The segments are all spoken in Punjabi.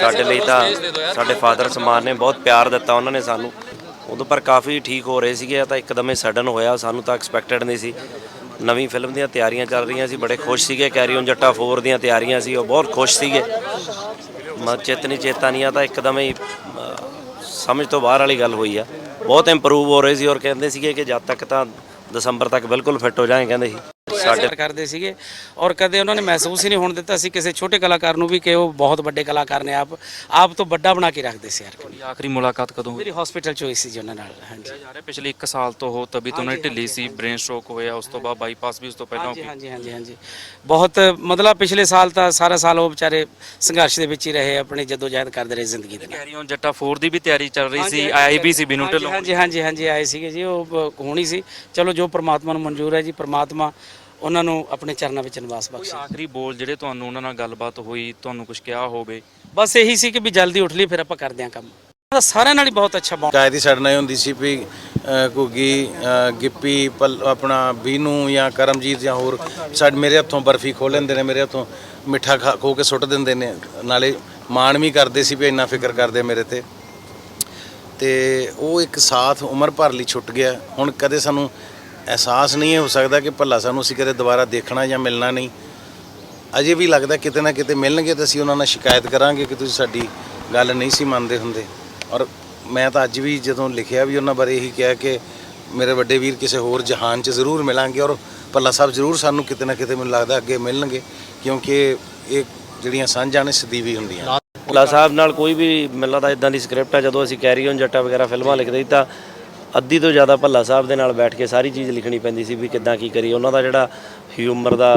ਸਾਡੇ ਲਈ ਤਾਂ ਸਾਡੇ ਫਾਦਰ ਸਮਾਨ ਨੇ ਬਹੁਤ ਪਿਆਰ ਦਿੱਤਾ ਉਹਨਾਂ ਨੇ ਸਾਨੂੰ। ਉਦੋਂ ਪਰ ਕਾਫੀ ਠੀਕ ਹੋ ਰਹੇ ਸੀਗੇ ਤਾਂ ਇੱਕਦਮ ਹੀ ਸਡਨ ਹੋਇਆ, ਸਾਨੂੰ ਤਾਂ ਐਕਸਪੈਕਟਡ ਨਹੀਂ ਸੀ। ਨਵੀਂ ਫਿਲਮ ਦੀਆਂ ਤਿਆਰੀਆਂ ਚੱਲ ਰਹੀਆਂ ਸੀ, ਬੜੇ ਖੁਸ਼ ਸੀਗੇ ਕੈਰੀ ਔਨ ਜੱਟਾ 4 ਦੀਆਂ ਤਿਆਰੀਆਂ ਸੀ, ਉਹ ਬਹੁਤ ਖੁਸ਼ ਸੀਗੇ। ਮ ਚੇਤਨੀ ਚੇਤਾਨੀਆਂ ਤਾਂ ਇੱਕਦਮ ਹੀ ਸਮਝ ਤੋਂ ਬਾਹਰ ਵਾਲੀ ਗੱਲ ਹੋਈ ਆ। ਬਹੁਤ ਇੰਪਰੂਵ ਹੋ ਰਹੇ ਸੀ ਔਰ ਕਹਿੰਦੇ ਸੀਗੇ ਕਿ ਜਦ ਤੱਕ ਤਾਂ ਦਸੰਬਰ ਤੱਕ ਬਿਲਕੁਲ ਫਿੱਟ ਹੋ ਜਾਏ, ਕਹਿੰਦੇ ਸੀ। ਸਾਡੇ ਕਰਦੇ ਸੀਗੇ ਔਰ ਕਦੇ ਉਹਨਾਂ ਨੇ ਮਹਿਸੂਸ ਹੀ ਨਹੀਂ ਹੋਣ ਦਿੱਤਾ ਸੀ ਕਿਸੇ ਛੋਟੇ ਕਲਾਕਾਰ ਨੂੰ ਵੀ ਕਿ ਉਹ ਬਹੁਤ ਵੱਡੇ ਕਲਾਕਾਰ ਨੇ ਆਪ ਆਪ ਤੋਂ ਵੱਡਾ ਬਣਾ ਕੇ ਰੱਖਦੇ ਸੀ ਯਾਰ ਤੁਹਾਡੀ ਆਖਰੀ ਮੁਲਾਕਾਤ ਕਦੋਂ ਹੋਈ? ਮੇਰੀ ਹਸਪੀਟਲ ਚ ਹੋਈ ਸੀ ਜੀ ਉਹਨਾਂ ਨਾਲ ਹਾਂਜੀ। ਜਾ ਰਿਹਾ ਪਿਛਲੇ 1 ਸਾਲ ਤੋਂ ਹੋ ਤਬੀਅਤ ਉਹਨਾਂ ਦੀ ਢਿੱਲੀ ਸੀ ਬ੍ਰੇਨ ਸਟ੍ਰੋਕ ਹੋਇਆ ਉਸ ਤੋਂ ਬਾਅਦ ਬਾਈਪਾਸ ਵੀ ਉਸ ਤੋਂ ਪਹਿਲਾਂ ਹਾਂਜੀ ਹਾਂਜੀ ਹਾਂਜੀ ਹਾਂਜੀ। ਬਹੁਤ ਮਤਲਬ ਪਿਛਲੇ ਸਾਲ ਤਾਂ ਸਾਰਾ ਸਾਲ ਉਹ ਵਿਚਾਰੇ ਸੰਘਰਸ਼ ਦੇ ਵਿੱਚ ਹੀ ਰਹੇ ਆਪਣੇ ਜਦੋਜਹਿਦ ਕਰਦੇ ਰਹੇ ਜ਼ਿੰਦਗੀ ਦੇ ਨਾਲ। ਕੈਰੀ ਔਨ ਜੱਟਾ 4 ਦੀ ਵੀ ਤਿਆਰੀ ਚੱਲ ਰਹੀ ਸੀ ਆਈ ਵੀ ਸੀ ਬਿਨੂ ਹਾਂਜੀ, ਢਿੱਲੋਂ ਹਾਂਜੀ ਹਾਂਜੀ ਹਾਂਜੀ ਆਏ ਸੀਗੇ ਜੀ ਉਹ ਹੋਣੀ ਸੀ। ਚਲੋ ਜੋ ਪ੍ਰਮਾਤਮਾ ਨੂੰ ਮਨਜ਼ੂਰ ਹੈ ਜੀ ਪ੍ਰਮਾਤਮਾ ਉਹਨਾਂ ਨੂੰ ਆਪਣੇ ਚਰਨਾਂ ਵਿੱਚ ਨਿਵਾਸ ਬਖਸ਼ੇ। ਆਖਰੀ ਬੋਲ ਜਿਹੜੇ ਤੁਹਾਨੂੰ ਉਹਨਾਂ ਨਾਲ ਗੱਲਬਾਤ ਹੋਈ ਤੁਹਾਨੂੰ ਕੁਝ ਕਿਹਾ ਹੋਵੇ? ਬਸ ਇਹੀ ਸੀ ਕਿ ਵੀ ਜਲਦੀ ਉੱਠ ਲਈ ਫਿਰ ਆਪਾਂ ਕਰਦੇ ਹਾਂ ਕੰਮ। ਸਾਰਿਆਂ ਨਾਲ ਹੀ ਬਹੁਤ ਅੱਛਾ ਬੌਂਡ ਹੀ ਸਾਡੇ ਨਾਲ ਇਹ ਹੁੰਦੀ ਸੀ ਵੀ ਅ, ਘੁੱਗੀ ਅ, ਗਿੱਪੀ ਪਲ- ਆਪਣਾ ਬੀਨੂ ਜਾਂ ਕਰਮਜੀਤ ਜਾਂ ਹੋਰ ਸਾਡੇ ਮੇਰੇ ਹੱਥੋਂ ਬਰਫੀ ਖੋਹ ਲੈਂਦੇ ਨੇ ਮੇਰੇ ਹੱਥੋਂ ਮਿੱਠਾ ਖਾ ਖੋ ਕੇ ਸੁੱਟ ਦਿੰਦੇ ਨੇ। ਨਾਲੇ ਮਾਣ ਵੀ ਕਰਦੇ ਸੀ ਵੀ ਇੰਨਾ ਫਿਕਰ ਕਰਦੇ ਮੇਰੇ ਤੇ। ਤੇ ਉਹ ਇੱਕ ਸਾਥ ਉਮਰ ਭਰ ਲਈ ਛੁੱਟ ਗਿਆ। ਹੁਣ ਕਦੇ ਸਾਨੂੰ ਅਹਿਸਾਸ ਨਹੀਂ ਹੋ ਸਕਦਾ ਕਿ ਭੱਲਾ ਸਾਨੂੰ ਅਸੀਂ ਕਦੇ ਦੁਬਾਰਾ ਦੇਖਣਾ ਜਾਂ ਮਿਲਣਾ ਨਹੀਂ। ਅਜੇ ਵੀ ਲੱਗਦਾ ਕਿਤੇ ਨਾ ਕਿਤੇ ਮਿਲਣਗੇ ਤਾਂ ਅਸੀਂ ਉਹਨਾਂ ਨਾਲ ਸ਼ਿਕਾਇਤ ਕਰਾਂਗੇ ਕਿ ਤੁਸੀਂ ਸਾਡੀ ਗੱਲ ਨਹੀਂ ਸੀ ਮੰਨਦੇ ਹੁੰਦੇ। ਔਰ ਮੈਂ ਤਾਂ ਅੱਜ ਵੀ ਜਦੋਂ ਲਿਖਿਆ ਵੀ ਉਹਨਾਂ ਬਾਰੇ ਇਹੀ ਕਿਹਾ ਕਿ ਮੇਰੇ ਵੱਡੇ ਵੀਰ ਕਿਸੇ ਹੋਰ ਜਹਾਨ 'ਚ ਜ਼ਰੂਰ ਮਿਲਾਂਗੇ ਔਰ ਭੱਲਾ ਸਾਹਿਬ ਜ਼ਰੂਰ ਸਾਨੂੰ ਕਿਤੇ ਨਾ ਕਿਤੇ ਮੈਨੂੰ ਲੱਗਦਾ ਅੱਗੇ ਮਿਲਣਗੇ, ਕਿਉਂਕਿ ਇਹ ਜਿਹੜੀਆਂ ਸਾਂਝਾਂ ਨੇ ਸਦੀਵੀ ਹੁੰਦੀਆਂ। ਭੱਲਾ ਸਾਹਿਬ ਨਾਲ ਕੋਈ ਵੀ ਮੈਨੂੰ ਲੱਗਦਾ ਇਦਾਂ ਦੀ ਸਕ੍ਰਿਪਟ ਆ, ਜਦੋਂ ਅਸੀਂ ਕੈਰੀ ਔਨ ਜੱਟਾ ਵਗੈਰਾ ਫਿਲਮਾਂ ਲਿਖਦੇ ਸੀ ਤਾਂ ਅੱਧੀ ਤੋਂ ਜ਼ਿਆਦਾ ਭੱਲਾ ਸਾਹਿਬ ਦੇ ਨਾਲ ਬੈਠ ਕੇ ਸਾਰੀ ਚੀਜ਼ ਲਿਖਣੀ ਪੈਂਦੀ ਸੀ ਵੀ ਕਿੱਦਾਂ ਕੀ ਕਰੀ ਉਹਨਾਂ ਦਾ ਜਿਹੜਾ ਹਿਊਮਰ ਦਾ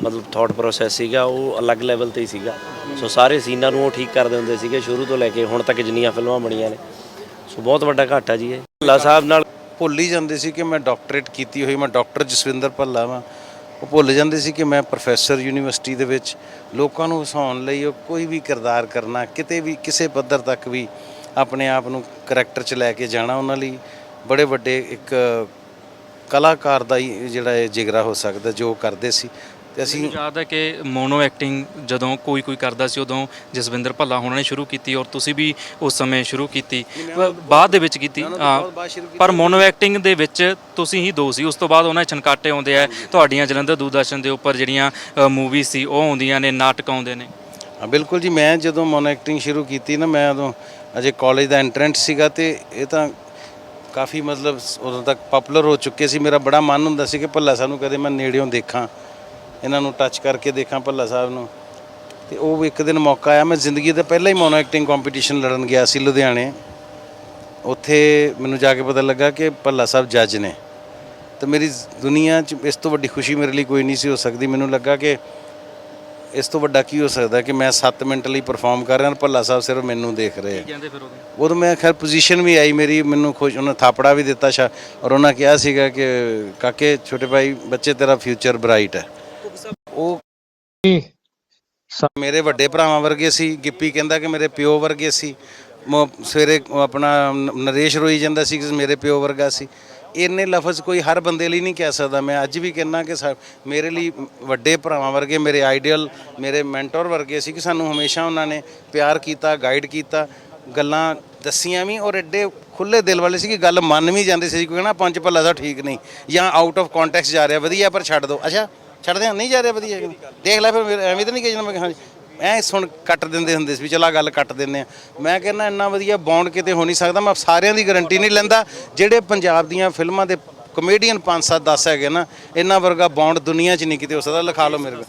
ਮਤਲਬ ਥਾਟ ਪ੍ਰੋਸੈਸ ਸੀਗਾ, ਉਹ ਅਲੱਗ ਲੈਵਲ ਤੇ ਹੀ ਸੀਗਾ। ਸੋ ਸਾਰੇ ਸੀਨਾਂ ਨੂੰ ਉਹ ਠੀਕ ਕਰਦੇ ਹੁੰਦੇ ਸੀਗੇ ਸ਼ੁਰੂ ਤੋਂ ਲੈ ਕੇ ਹੁਣ ਤੱਕ ਜਿੰਨੀਆਂ ਫਿਲਮਾਂ ਬਣੀਆਂ ਨੇ। ਸੋ ਬਹੁਤ ਵੱਡਾ ਘਾਟਾ ਜੀ ਇਹ। ਭੱਲਾ ਸਾਹਿਬ ਨਾਲ ਭੁੱਲ ਹੀ ਜਾਂਦੇ ਸੀ ਕਿ ਮੈਂ ਡਾਕਟਰੇਟ ਕੀਤੀ ਹੋਈ, ਮੈਂ ਡਾਕਟਰ ਜਸਵਿੰਦਰ ਭੱਲਾ ਵਾਂ। ਉਹ ਭੁੱਲ ਜਾਂਦੇ ਸੀ ਕਿ ਮੈਂ ਪ੍ਰੋਫੈਸਰ ਯੂਨੀਵਰਸਿਟੀ ਦੇ ਵਿੱਚ ਲੋਕਾਂ ਨੂੰ ਹਸਾਉਣ ਲਈ ਉਹ ਕੋਈ ਵੀ ਕਿਰਦਾਰ ਕਰਨਾ, ਕਿਤੇ ਵੀ, ਕਿਸੇ ਪੱਧਰ ਤੱਕ ਵੀ ਆਪਣੇ ਆਪ ਨੂੰ ਕਰੈਕਟਰ 'ਚ ਲੈ ਕੇ ਜਾਣਾ ਉਹਨਾਂ ਲਈ ਬੜੇ ਵੱਡੇ ਇੱਕ ਕਲਾਕਾਰ ਦਾ ਹੀ ਜਿਹੜਾ ਇਹ ਜਿਗਰਾ ਹੋ ਸਕਦਾ ਜੋ ਕਰਦੇ ਸੀ। ਤੇ ਅਸੀਂ ਮੈਨੂੰ ਯਾਦ ਹੈ ਕਿ ਮੋਨੋ ਐਕਟਿੰਗ ਜਦੋਂ ਕੋਈ ਕੋਈ ਕਰਦਾ ਸੀ ਉਦੋਂ ਜਸਵਿੰਦਰ ਭੱਲਾ ਹੋਣਾ ਨੇ ਸ਼ੁਰੂ ਕੀਤੀ ਔਰ ਤੁਸੀਂ ਵੀ ਉਸ ਸਮੇਂ ਸ਼ੁਰੂ ਕੀਤੀ। ਬਾਅਦ ਦੇ ਵਿੱਚ ਕੀਤੀ। ਪਰ ਮੋਨੋ ਐਕਟਿੰਗ ਦੇ ਵਿੱਚ ਤੁਸੀਂ ਹੀ ਦੋ ਸੀ ਉਸ ਤੋਂ ਬਾਅਦ ਉਹਨਾਂ ਦੇ ਛਨਕਾਟੇ ਆਉਂਦੇ ਆ ਤੁਹਾਡੀਆਂ ਜਲੰਧਰ ਦੂਰਦਰਸ਼ਨ ਦੇ ਉੱਪਰ ਜਿਹੜੀਆਂ ਮੂਵੀ ਸੀ ਉਹ ਆਉਂਦੀਆਂ ਨੇ ਨਾਟਕ ਆਉਂਦੇ ਨੇ। ਹਾਂ, ਬਿਲਕੁਲ ਜੀ, ਮੈਂ ਜਦੋਂ ਮੋਨੋ ਐਕਟਿੰਗ ਸ਼ੁਰੂ ਕੀਤੀ ਨਾ, ਮੈਂ ਉਦੋਂ ਅਜੇ ਕਾਲਜ ਦਾ ਐਂਟਰੈਂਸ ਸੀਗਾ ਤੇ ਇਹ ਤਾਂ ਕਾਫੀ ਮਤਲਬ ਉਦੋਂ ਤੱਕ ਪਪੂਲਰ ਹੋ ਚੁੱਕੇ ਸੀ। ਮੇਰਾ ਬੜਾ ਮਨ ਹੁੰਦਾ ਸੀ ਕਿ ਭੱਲਾ ਸਾਹਿਬ ਨੂੰ ਕਦੇ ਮੈਂ ਨੇੜਿਓਂ ਦੇਖਾਂ, ਇਹਨਾਂ ਨੂੰ ਟੱਚ ਕਰਕੇ ਦੇਖਾਂ ਭੱਲਾ ਸਾਹਿਬ ਨੂੰ। ਤੇ ਉਹ ਇੱਕ ਦਿਨ ਮੌਕਾ ਆਇਆ, ਮੈਂ ਜ਼ਿੰਦਗੀ ਦਾ ਪਹਿਲਾ ਹੀ ਮੋਨੋ ਐਕਟਿੰਗ ਕੰਪੀਟੀਸ਼ਨ ਲੜਨ ਗਿਆ ਸੀ ਲੁਧਿਆਣੇ। ਉੱਥੇ ਮੈਨੂੰ ਜਾ ਕੇ ਪਤਾ ਲੱਗਾ ਕਿ ਭੱਲਾ ਸਾਹਿਬ ਜੱਜ ਨੇ। ਤੇ ਮੇਰੀ ਦੁਨੀਆ 'ਚ ਇਸ ਤੋਂ ਵੱਡੀ ਖੁਸ਼ੀ ਮੇਰੇ ਲਈ ਕੋਈ ਨਹੀਂ ਸੀ ਹੋ ਸਕਦੀ। ਮੈਨੂੰ ਲੱਗਾ ਕਿ ਇਸ ਤੋਂ ਵੱਡਾ ਕੀ ਹੋ ਸਕਦਾ ਕਿ ਮੈਂ 7 ਮਿੰਟ ਲਈ ਪਰਫਾਰਮ ਕਰ ਰਿਹਾ ਭੱਲਾ ਸਾਹਿਬ ਸਿਰਫ ਮੈਨੂੰ ਦੇਖ ਰਹੇ ਆ। ਕਹਿੰਦੇ ਫਿਰ ਉਦੋਂ? ਮੈਂ ਖੈਰ ਪੋਜੀਸ਼ਨ ਵੀ ਆਈ ਮੇਰੀ ਮੈਨੂੰ ਖੁਸ਼ ਉਹਨਾਂ ਥਾਪੜਾ ਵੀ ਦਿੱਤਾ ਸ਼ਾ ਔਰ ਉਹਨਾਂ ਕਿਹਾ ਸੀਗਾ ਕਿ ਕਾਕੇ ਛੋਟੇ ਭਾਈ ਬੱਚੇ ਤੇਰਾ ਫਿਊਚਰ ਬ੍ਰਾਈਟ ਹੈ। ਉਹ ਮੇਰੇ ਵੱਡੇ ਭਰਾਵਾਂ ਵਰਗੇ ਸੀ ਗਿੱਪੀ ਕਹਿੰਦਾ ਕਿ ਮੇਰੇ ਪਿਓ ਵਰਗੇ ਸੀ। ਮ- ਸਵੇਰੇ ਆਪਣਾ ਨਰੇਸ਼ ਰੋਈ ਜਾਂਦਾ ਸੀ ਕਿ ਮੇਰੇ ਪਿਓ ਵਰਗਾ ਸੀ। ਇੰਨੇ ਲਫ਼ਜ਼ ਕੋਈ ਹਰ ਬੰਦੇ ਲਈ ਨਹੀਂ ਕਹਿ ਸਕਦਾ। ਮੈਂ ਅੱਜ ਵੀ ਕਹਿੰਦਾ ਕਿ ਸਾ- ਮੇਰੇ ਲਈ ਵੱਡੇ ਭਰਾਵਾਂ ਵਰਗੇ, ਮੇਰੇ ਆਈਡੀਅਲ, ਮੇਰੇ ਮੈਂਟਰ ਵਰਗੇ ਸੀ ਕਿ ਸਾਨੂੰ ਹਮੇਸ਼ਾ ਉਹਨਾਂ ਨੇ ਪਿਆਰ ਕੀਤਾ ਗਾਈਡ ਕੀਤਾ। ਗੱਲਾਂ ਦੱਸੀਆਂ ਵੀ ਔਰ ਐਡੇ ਖੁੱਲੇ ਦਿਲ ਵਾਲੇ ਸੀ ਕਿ ਗੱਲ ਮੰਨ ਵੀ ਜਾਂਦੇ ਸੀ। ਕੋਈ ਕਹਿੰਦਾ ਪੰਜ ਭੱਲਾ ਦਾ ਠੀਕ ਨਹੀਂ ਜਾਂ ਆਊਟ ਆਫ ਕੰਟੈਕਸਟ ਜਾ ਰਿਹਾ, ਵਧੀਆ ਪਰ ਛੱਡ ਦਿਓ ਅੱਛਾ, ਛੱਡਦੇ ਨਹੀਂ ਜਾ ਰਿਹਾ ਵਧੀਆ। ਦੇਖ ਲੈ ਫਿਰ ਮੇਰੇ- ਐਵੇਂ ਤਾਂ ਨਹੀਂ ਕਹੀ ਜਾਂਦਾ ਮੈਂ ਕਿਹਾ ਹਾਂਜੀ। ਐ ਸੁਣ ਕੱਟ ਦਿੰਦੇ ਹੁੰਦੇ ਸੀ ਵੀ ਚਲਾ ਗੱਲ ਕੱਟ ਦਿੰਦੇ ਆ। ਮੈਂ ਕਹਿੰਦਾ ਇੰਨਾ ਵਧੀਆ ਬੌਂਡ ਕਿਤੇ ਹੋ ਨਹੀਂ ਸਕਦਾ, ਮੈਂ ਸਾਰਿਆਂ ਦੀ ਗਾਰੰਟੀ ਨਹੀਂ ਲੈਂਦਾ। ਜਿਹੜੇ ਪੰਜਾਬ ਦੀਆਂ ਫਿਲਮਾਂ ਦੇ ਕਮੇਡੀਅਨ 5 7 10 ਹੈਗੇ ਨਾ ਇਹਨਾਂ ਵਰਗਾ ਬੌਂਡ ਦੁਨੀਆ 'ਚ ਨਹੀਂ ਕਿਤੇ ਹੋ ਸਕਦਾ, ਲਿਖਾ ਲਓ ਮੇਰੇ ਕੋਲ।